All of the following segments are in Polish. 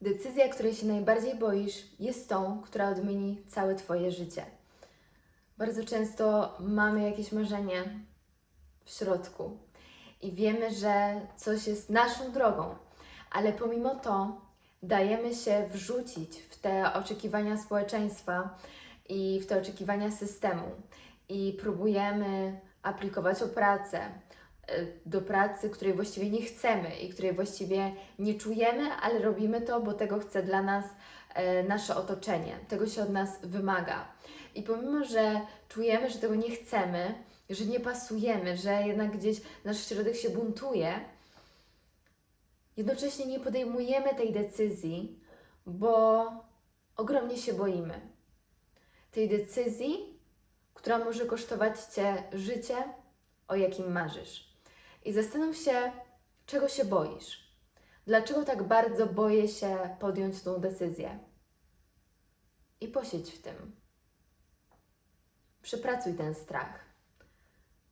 Decyzja, której się najbardziej boisz, jest tą, która odmieni całe Twoje życie. Bardzo często mamy jakieś marzenie w środku i wiemy, że coś jest naszą drogą, ale pomimo to dajemy się wrzucić w te oczekiwania społeczeństwa i w te oczekiwania systemu i próbujemy aplikować o pracę do pracy, której właściwie nie chcemy i której właściwie nie czujemy, ale robimy to, bo tego chce dla nas e, nasze otoczenie, tego się od nas wymaga. I pomimo, że czujemy, że tego nie chcemy, że nie pasujemy, że jednak gdzieś nasz środek się buntuje, jednocześnie nie podejmujemy tej decyzji, bo ogromnie się boimy. Tej decyzji, która może kosztować Cię życie, o jakim marzysz. I zastanów się, czego się boisz. Dlaczego tak bardzo boję się podjąć tą decyzję? I posiedź w tym. Przepracuj ten strach.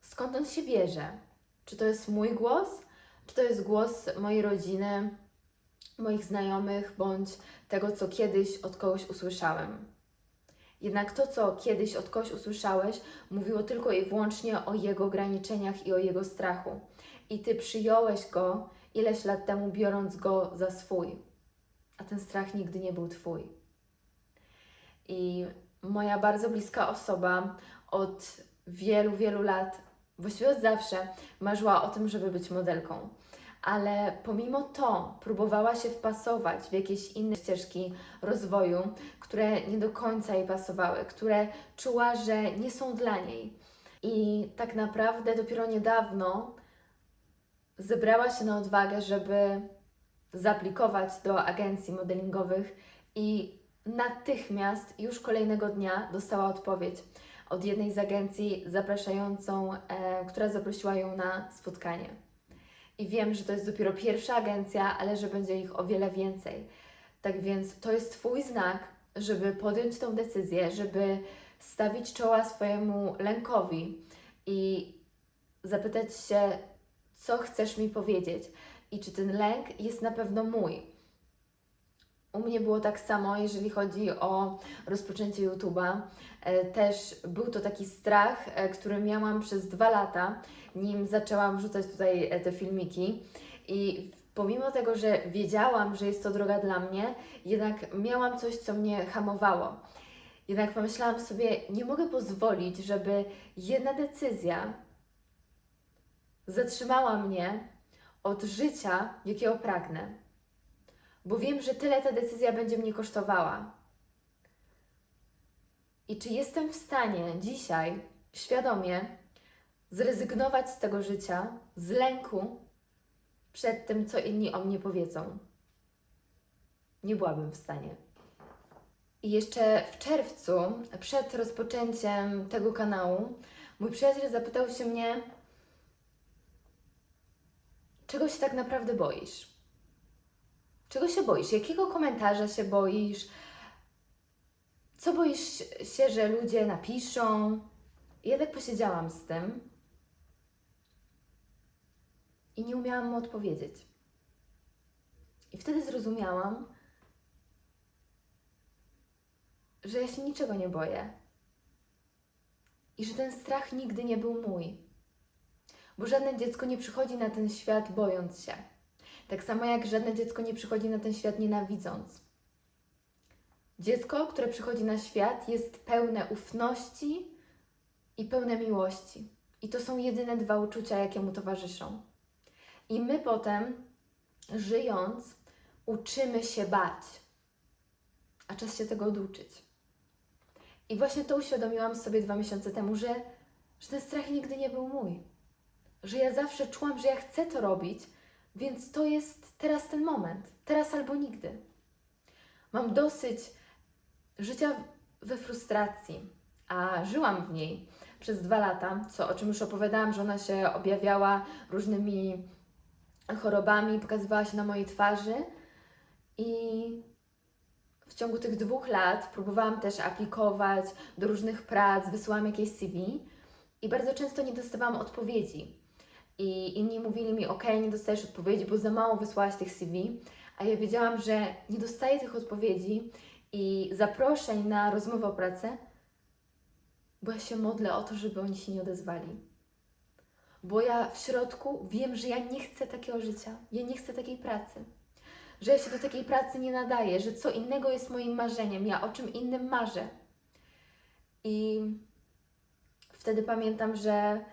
Skąd on się bierze? Czy to jest mój głos? Czy to jest głos mojej rodziny, moich znajomych, bądź tego, co kiedyś od kogoś usłyszałem? Jednak to, co kiedyś od kogoś usłyszałeś, mówiło tylko i wyłącznie o jego ograniczeniach i o jego strachu. I ty przyjąłeś go ileś lat temu, biorąc go za swój. A ten strach nigdy nie był twój. I moja bardzo bliska osoba od wielu, wielu lat, właściwie od zawsze, marzyła o tym, żeby być modelką. Ale pomimo to próbowała się wpasować w jakieś inne ścieżki rozwoju, które nie do końca jej pasowały, które czuła, że nie są dla niej. I tak naprawdę dopiero niedawno zebrała się na odwagę, żeby zaaplikować do agencji modelingowych i natychmiast, już kolejnego dnia, dostała odpowiedź od jednej z agencji zapraszającą, e, która zaprosiła ją na spotkanie. I wiem, że to jest dopiero pierwsza agencja, ale że będzie ich o wiele więcej. Tak więc to jest Twój znak, żeby podjąć tą decyzję, żeby stawić czoła swojemu lękowi i zapytać się, co chcesz mi powiedzieć i czy ten lęk jest na pewno mój. U mnie było tak samo, jeżeli chodzi o rozpoczęcie YouTube'a. E, Też był to taki strach, e, który miałam przez dwa lata, nim zaczęłam wrzucać tutaj e, te filmiki. I pomimo tego, że wiedziałam, że jest to droga dla mnie, jednak miałam coś, co mnie hamowało. Jednak pomyślałam sobie, nie mogę pozwolić, żeby jedna decyzja zatrzymała mnie od życia, jakiego pragnę bo wiem, że tyle ta decyzja będzie mnie kosztowała. I czy jestem w stanie dzisiaj świadomie zrezygnować z tego życia, z lęku przed tym, co inni o mnie powiedzą? Nie byłabym w stanie. I jeszcze w czerwcu, przed rozpoczęciem tego kanału, mój przyjaciel zapytał się mnie, czego się tak naprawdę boisz? Czego się boisz? Jakiego komentarza się boisz? Co boisz się, że ludzie napiszą? Ja tak posiedziałam z tym i nie umiałam mu odpowiedzieć. I wtedy zrozumiałam, że ja się niczego nie boję. I że ten strach nigdy nie był mój. Bo żadne dziecko nie przychodzi na ten świat bojąc się. Tak samo jak żadne dziecko nie przychodzi na ten świat nienawidząc. Dziecko, które przychodzi na świat, jest pełne ufności i pełne miłości. I to są jedyne dwa uczucia, jakie mu towarzyszą. I my potem, żyjąc, uczymy się bać, a czas się tego oduczyć. I właśnie to uświadomiłam sobie dwa miesiące temu, że, że ten strach nigdy nie był mój. Że ja zawsze czułam, że ja chcę to robić, więc to jest teraz ten moment, teraz albo nigdy. Mam dosyć życia we frustracji, a żyłam w niej przez dwa lata, co, o czym już opowiadałam, że ona się objawiała różnymi chorobami, pokazywała się na mojej twarzy i w ciągu tych dwóch lat próbowałam też aplikować do różnych prac, wysyłałam jakieś CV i bardzo często nie dostawałam odpowiedzi. I inni mówili mi, ok, nie dostajesz odpowiedzi, bo za mało wysłałaś tych CV, a ja wiedziałam, że nie dostaję tych odpowiedzi i zaproszeń na rozmowę o pracę, bo ja się modlę o to, żeby oni się nie odezwali. Bo ja w środku wiem, że ja nie chcę takiego życia, ja nie chcę takiej pracy, że ja się do takiej pracy nie nadaję, że co innego jest moim marzeniem, ja o czym innym marzę. I wtedy pamiętam, że,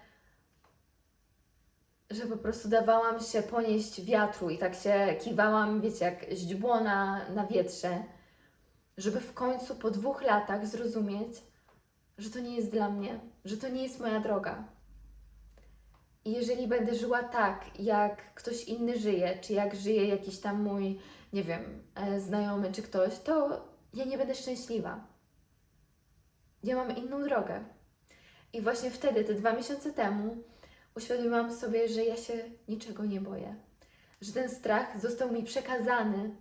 że po prostu dawałam się ponieść wiatru i tak się kiwałam, wiecie, jak źdźbło na, na wietrze, żeby w końcu po dwóch latach zrozumieć, że to nie jest dla mnie, że to nie jest moja droga. I jeżeli będę żyła tak, jak ktoś inny żyje, czy jak żyje jakiś tam mój, nie wiem, e, znajomy czy ktoś, to ja nie będę szczęśliwa. Ja mam inną drogę. I właśnie wtedy, te dwa miesiące temu, uświadomiłam sobie, że ja się niczego nie boję. Że ten strach został mi przekazany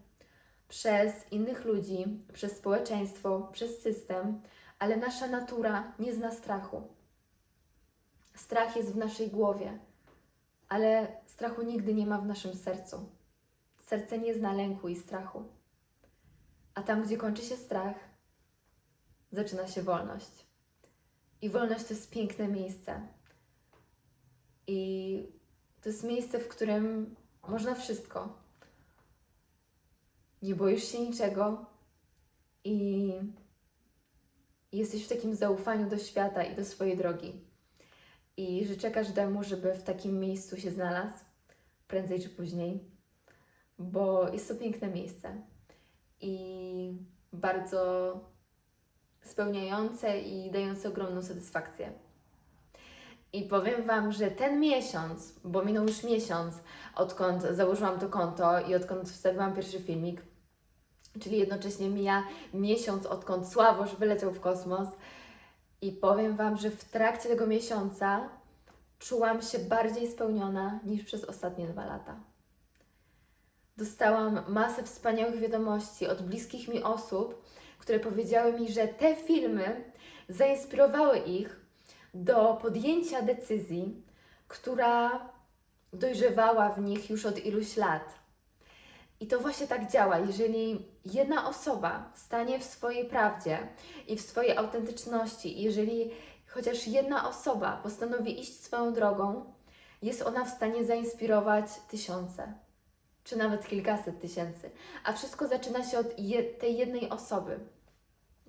przez innych ludzi, przez społeczeństwo, przez system, ale nasza natura nie zna strachu. Strach jest w naszej głowie, ale strachu nigdy nie ma w naszym sercu. Serce nie zna lęku i strachu. A tam, gdzie kończy się strach, zaczyna się wolność. I wolność to jest piękne miejsce. I to jest miejsce, w którym można wszystko. Nie boisz się niczego i jesteś w takim zaufaniu do świata i do swojej drogi. I życzę każdemu, żeby w takim miejscu się znalazł, prędzej czy później, bo jest to piękne miejsce i bardzo spełniające i dające ogromną satysfakcję. I powiem Wam, że ten miesiąc, bo minął już miesiąc, odkąd założyłam to konto i odkąd wstawiłam pierwszy filmik, czyli jednocześnie mija miesiąc, odkąd Sławosz wyleciał w kosmos. I powiem Wam, że w trakcie tego miesiąca czułam się bardziej spełniona niż przez ostatnie dwa lata. Dostałam masę wspaniałych wiadomości od bliskich mi osób, które powiedziały mi, że te filmy zainspirowały ich do podjęcia decyzji, która dojrzewała w nich już od iluś lat. I to właśnie tak działa. Jeżeli jedna osoba stanie w swojej prawdzie i w swojej autentyczności, jeżeli chociaż jedna osoba postanowi iść swoją drogą, jest ona w stanie zainspirować tysiące, czy nawet kilkaset tysięcy. A wszystko zaczyna się od je tej jednej osoby.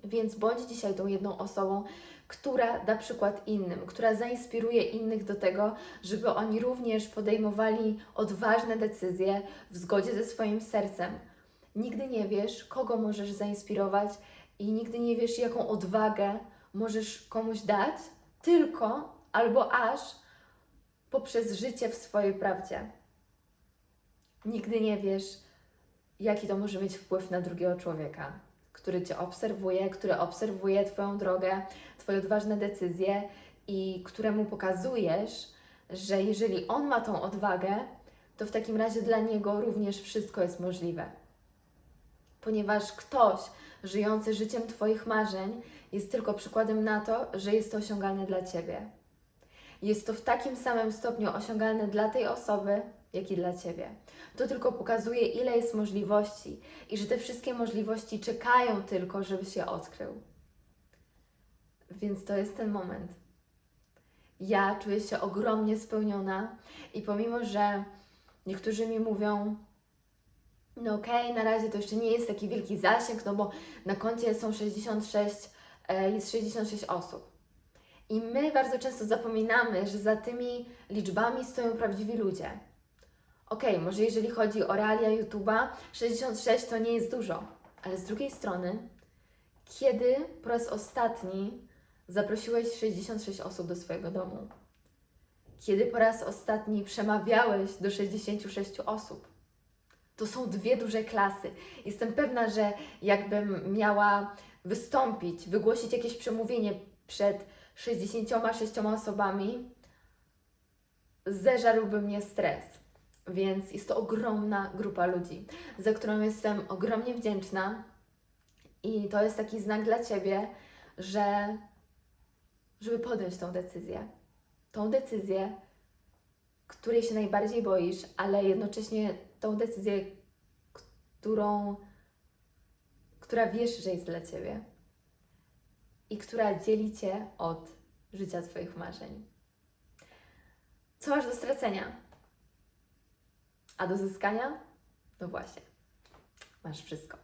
Więc bądź dzisiaj tą jedną osobą, która da przykład innym, która zainspiruje innych do tego, żeby oni również podejmowali odważne decyzje w zgodzie ze swoim sercem. Nigdy nie wiesz, kogo możesz zainspirować i nigdy nie wiesz, jaką odwagę możesz komuś dać, tylko albo aż poprzez życie w swojej prawdzie. Nigdy nie wiesz, jaki to może mieć wpływ na drugiego człowieka który Cię obserwuje, który obserwuje Twoją drogę, Twoje odważne decyzje i któremu pokazujesz, że jeżeli on ma tą odwagę, to w takim razie dla niego również wszystko jest możliwe. Ponieważ ktoś żyjący życiem Twoich marzeń jest tylko przykładem na to, że jest to osiągalne dla Ciebie. Jest to w takim samym stopniu osiągalne dla tej osoby, jak i dla Ciebie. To tylko pokazuje, ile jest możliwości i że te wszystkie możliwości czekają tylko, żeby się odkrył. Więc to jest ten moment. Ja czuję się ogromnie spełniona i pomimo, że niektórzy mi mówią, no okej, okay, na razie to jeszcze nie jest taki wielki zasięg, no bo na koncie są 66, e, jest 66 osób. I my bardzo często zapominamy, że za tymi liczbami stoją prawdziwi ludzie. Okej, okay, może jeżeli chodzi o realia YouTube'a, 66 to nie jest dużo, ale z drugiej strony, kiedy po raz ostatni zaprosiłeś 66 osób do swojego domu? Kiedy po raz ostatni przemawiałeś do 66 osób? To są dwie duże klasy. Jestem pewna, że jakbym miała wystąpić, wygłosić jakieś przemówienie przed 66 osobami, zeżarłby mnie stres. Więc jest to ogromna grupa ludzi, za którą jestem ogromnie wdzięczna. I to jest taki znak dla Ciebie, że żeby podjąć tą decyzję. Tą decyzję, której się najbardziej boisz, ale jednocześnie tą decyzję, którą, która wiesz, że jest dla Ciebie i która dzieli Cię od życia Twoich marzeń. Co masz do stracenia? A do zyskania? No właśnie, masz wszystko.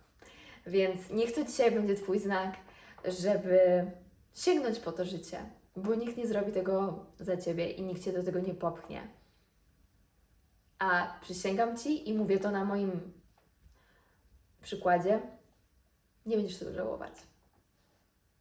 Więc niech to dzisiaj będzie Twój znak, żeby sięgnąć po to życie, bo nikt nie zrobi tego za Ciebie i nikt Cię do tego nie popchnie. A przysięgam Ci i mówię to na moim przykładzie, nie będziesz tego żałować.